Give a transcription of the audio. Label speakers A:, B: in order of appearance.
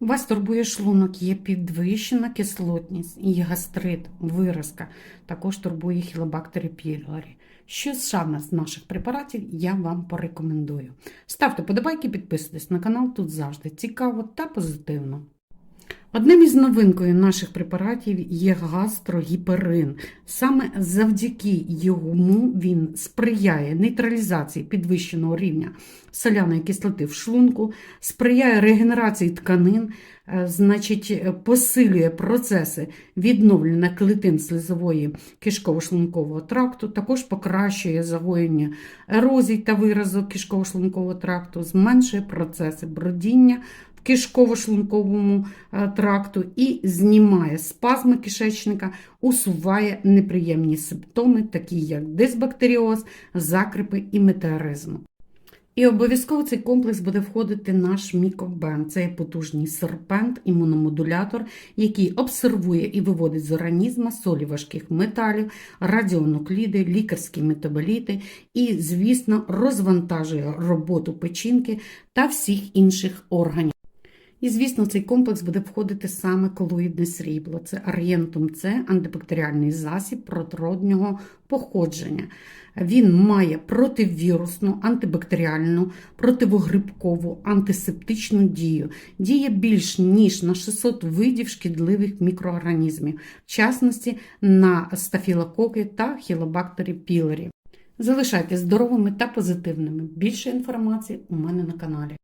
A: Вас турбує шлунок, є підвищена кислотність, є гастрит, виразка. Також турбує хілобактери пілорі. Що саме з наших препаратів я вам порекомендую. Ставте подобайки, підписуйтесь на канал, тут завжди цікаво та позитивно. Одним із новинкою наших препаратів є гастрогіперин. Саме завдяки йому він сприяє нейтралізації підвищеного рівня соляної кислоти в шлунку, сприяє регенерації тканин, е, значить, е, посилює процеси відновлення клітин слизової кишково-шлункового тракту, також покращує загоєння ерозій та виразок кишково-шлункового тракту, зменшує процеси бродіння кишково-шлунковому е, тракту і знімає спазми кишечника, усуває неприємні симптоми, такі як дисбактеріоз, закрипи і метеоризм. І обов'язково цей комплекс буде входити наш мікобен. Це є потужний серпент, імуномодулятор, який обсервує і виводить з організму солі важких металів, радіонукліди, лікарські метаболіти і, звісно, розвантажує роботу печінки та всіх інших органів. І, звісно, цей комплекс буде входити саме колоїдне срібло. Це арієнтум С, антибактеріальний засіб протроднього походження. Він має противірусну, антибактеріальну, противогрибкову, антисептичну дію. Діє більш ніж на 600 видів шкідливих мікроорганізмів, в частності на стафілококи та хілобактері пілорі. Залишайтесь здоровими та позитивними. Більше інформації у мене на каналі.